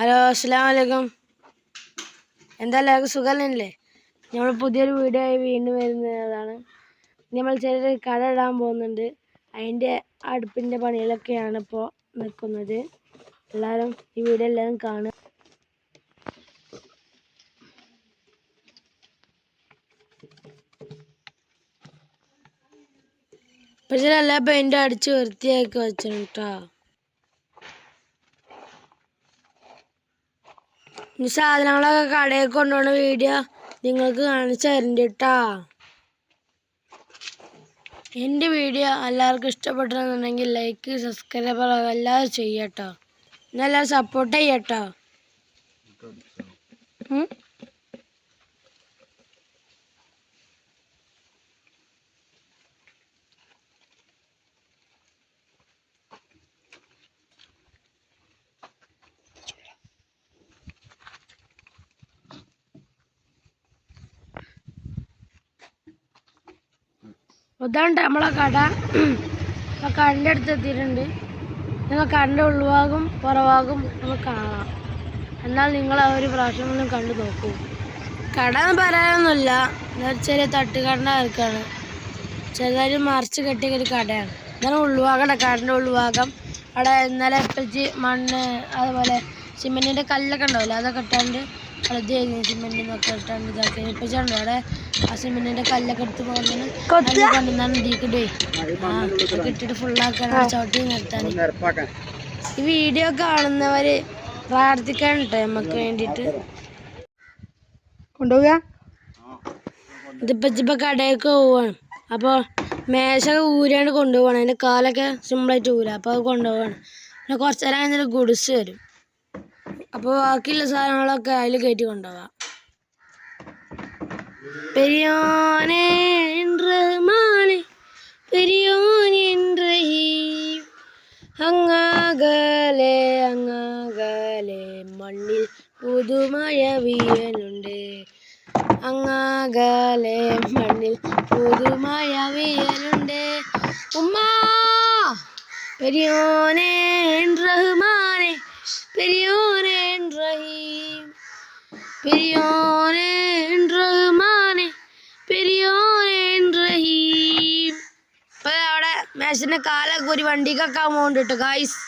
Hello അസ്സാം എന്താ എല്ലാവർക്കും സുഖമല്ലേ നമ്മൾ പുതിയൊരു വീഡിയോ ആയി വീണ്ടും വരുന്നതാണ് നമ്മൾ ചെറിയൊരു കട ഇടാൻ പോകുന്നുണ്ട്. അതിന്റെ അടുപ്പിന്റെ പണികളൊക്കെയാണ് ഇപ്പോൾ നിൽക്കുന്നത്. എല്ലാവരും ഈ വീഡിയോ എല്ലാവരും കാണുക. പക്ഷേ എല്ലാ പെയിന്റ് അടിച്ച് വൃത്തിയാക്കി വെച്ചിട്ടാ ഈ സാധനങ്ങളൊക്കെ കടയിൽ കൊണ്ടുപോകുന്ന വീഡിയോ നിങ്ങൾക്ക് കാണിച്ചു തരണ്ട കേട്ടാ എന്റെ വീഡിയോ എല്ലാവർക്കും ഇഷ്ടപ്പെട്ടെന്നുണ്ടെങ്കിൽ ലൈക്ക് സബ്സ്ക്രൈബ് എല്ലാവരും ചെയ്യട്ടോ. എന്നെല്ലാവരും സപ്പോർട്ട് ചെയ്യട്ടോ. ഇതാണ്ട് നമ്മളെ കട. ആ കടന്റെ അടുത്ത് എത്തിയിട്ടുണ്ട്. നിങ്ങൾ കടന്റെ ഉൾഭാഗം പുറഭാഗം നമ്മൾ കാണാം. എന്നാൽ നിങ്ങൾ ആ ഒരു പ്രാവശ്യം ഒന്ന് കണ്ടു നോക്കൂ. കട എന്ന് പറയാനൊന്നുമില്ല. ചെറിയ തട്ടുകടന്റെ ആർക്കാണ് ചെറിയൊരു മറിച്ച് കെട്ടിയ ഒരു കടയാണ്. ഇതാണ് ഉൾഭാഗം കടന്റെ ഉൾഭാഗം. അവിടെ ഇന്നലെ എപ്പച്ച് മണ്ണ് അതുപോലെ സിമെന്റിന്റെ കല്ലൊക്കെ ഉണ്ടാവില്ല അതൊക്കെ ഇട്ടാണ്ട് ഹളതി കഴിഞ്ഞ് സിമെന്റിനൊക്കെ ഇട്ടാണ്ട് ഇതാക്കി ഇപ്പച്ചുണ്ട് അവിടെ ആ സിമെന്റിന്റെ കല്ലൊക്കെ എടുത്ത് പോകുന്നതിന് കൊണ്ടുവന്നാണ് ഇടിക്കിട്ടേ ഫുള്ളാക്കാൻ ചവിട്ടി നിർത്താൻ ഈ വീഡിയോ കാണുന്നവര് പ്രാർത്ഥിക്കാൻ കേട്ടോ നമുക്ക് വേണ്ടിയിട്ട്. കൊണ്ടുപോവുക? ഇതിപ്പോ ഇപ്പൊ കടയിലേക്ക് പോവാണ്. അപ്പോൾ മേശ ഊരാണ് കൊണ്ടുപോകണം അതിന്റെ കാലൊക്കെ സിമ്പിളായിട്ട് ഊരാ. അപ്പോൾ അത് കൊണ്ടുപോകണം പിന്നെ കുറച്ച് നേരം കഴിഞ്ഞാൽ ഗുഡ്സ് വരും അപ്പോൾ ബാക്കിയുള്ള സാധനങ്ങളൊക്കെ അതിൽ കയറ്റി കൊണ്ടുപോകാം. പെരിയോനെ പെരിയോനെ അങ്ങാകലെ അങ്ങകലെ മണ്ണിൽ പുതുമഴ വീഴലുണ്ട്. അങ്ങാകലെ മണ്ണിൽ പുതുമഴ വീഴലുണ്ട്. ഉമ്മ പെരിയോനെ റഹ്മാനെ പെരിയോനെ റഹീം പെരിയോനെ റഹ്മാനെ പെരിയോനെ റഹീം ഇപ്പൊ അവിടെ മേശന്റെ കാലൊക്കെ ഒരു വണ്ടിക്കൊക്കെ പോകുന്നുണ്ട് ഗായ്സ്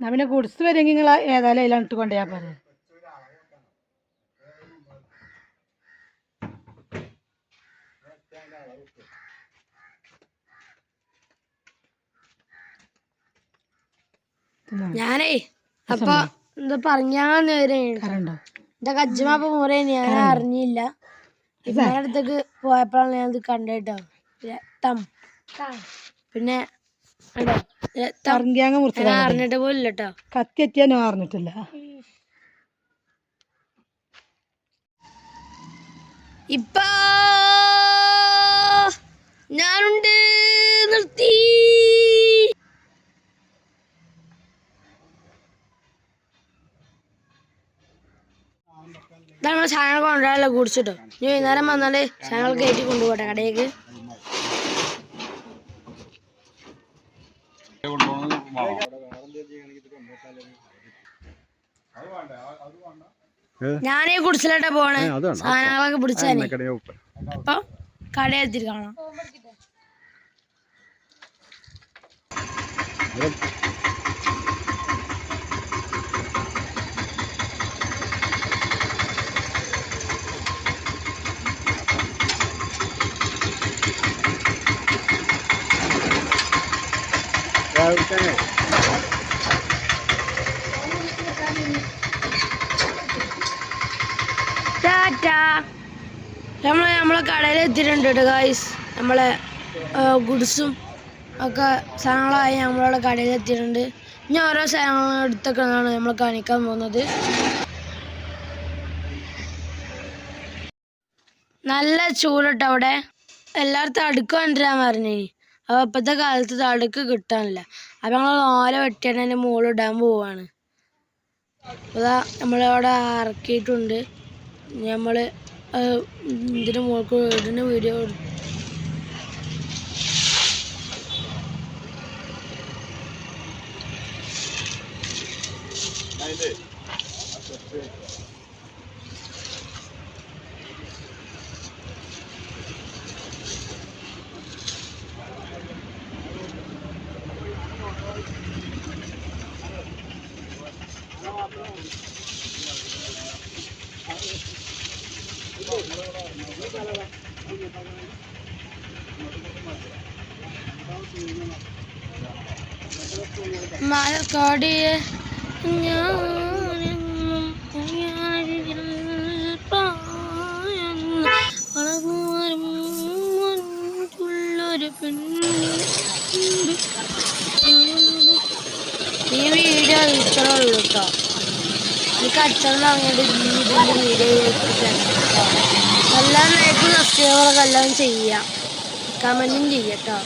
എന്നാ പിന്നെ കുടിച്ച് വരുമെങ്കിൽ നിങ്ങൾ ഏതായാലും അതിലാണ് ഇട്ട് കൊണ്ടുപോയാൽ പോരെ. ഞാനേ അപ്പൊ എന്താ പറഞ്ഞാന്ന് എന്റെ കജ്ജമാപ്പ മുറേ ഞാൻ അറിഞ്ഞില്ല. ഇവരുടെ അടുത്തേക്ക് പോയപ്പോഴാണ് ഞാൻ ഇത് കണ്ടേട്ടോ. രക്തം. പിന്നെ അറിഞ്ഞിട്ട് പോലില്ലട്ടോ കേട്ടോ കത്തി എത്തിയാനോ അറിഞ്ഞിട്ടില്ല. ഇപ്പ ഇതാണ് സാധനങ്ങൾ കൊണ്ടുവരാനുള്ള കുടിച്ചിട്ടോ ഇനി വൈകുന്നേരം വന്നാൽ സാധനങ്ങൾ കയറ്റി കൊണ്ടുപോകട്ടെ കടയിലേക്ക്. ഞാനേ കുടിച്ചിലോട്ടാ പോണേ. സാധനങ്ങളൊക്കെ പിടിച്ചാലേ അപ്പൊ കടയെത്തിട്ട് കാണാം. ടാറ്റാ. നമ്മളെ നമ്മളെ കടയിൽ എത്തിയിട്ടുണ്ട് കേട്ടോ നമ്മളെ ഗുഡ്സും ഒക്കെ സാധനങ്ങളായി നമ്മളവിടെ കടയിൽ എത്തിയിട്ടുണ്ട്. ഇനി ഓരോ സാധനങ്ങൾ എടുത്തൊക്കെയാണ് നമ്മൾ കാണിക്കാൻ പോകുന്നത്. നല്ല ചൂടട്ടോ അവിടെ. എല്ലായിടത്തും അടുക്കാൻ കൊണ്ടുവരാൻ പറഞ്ഞു. അപ്പോൾ ഇപ്പോഴത്തെ കാലത്ത് തടുക്ക് കിട്ടാനില്ല. അപ്പോൾ ഞങ്ങൾ ഓല വെട്ടിയാണ് അതിന്റെ മുകളിലിടാൻ പോവാണ്. അതാ നമ്മളവിടെ ഇറക്കിയിട്ടുണ്ട്. നമ്മൾ ഇതിന് മുകൾക്ക് ഇടുന്ന വീഡിയോ മലക്കാടിയെ ഉയരിൽ പായുന്നു. വളർന്നുവരും മുൻപുള്ളൊരു പെണ്ണ്. ഈ വീഡിയോ ഇത്ര ഉള്ളൂ കേട്ടോ എനിക്ക് അച്ഛൻ അങ്ങോട്ട് വീഡിയോ വീഡിയോ എല്ലാം ലൈക്കും സബ്സ്ക്രൈബറൊക്കെ എല്ലാം ചെയ്യാം. കമന്റും ചെയ്യാം കേട്ടോ.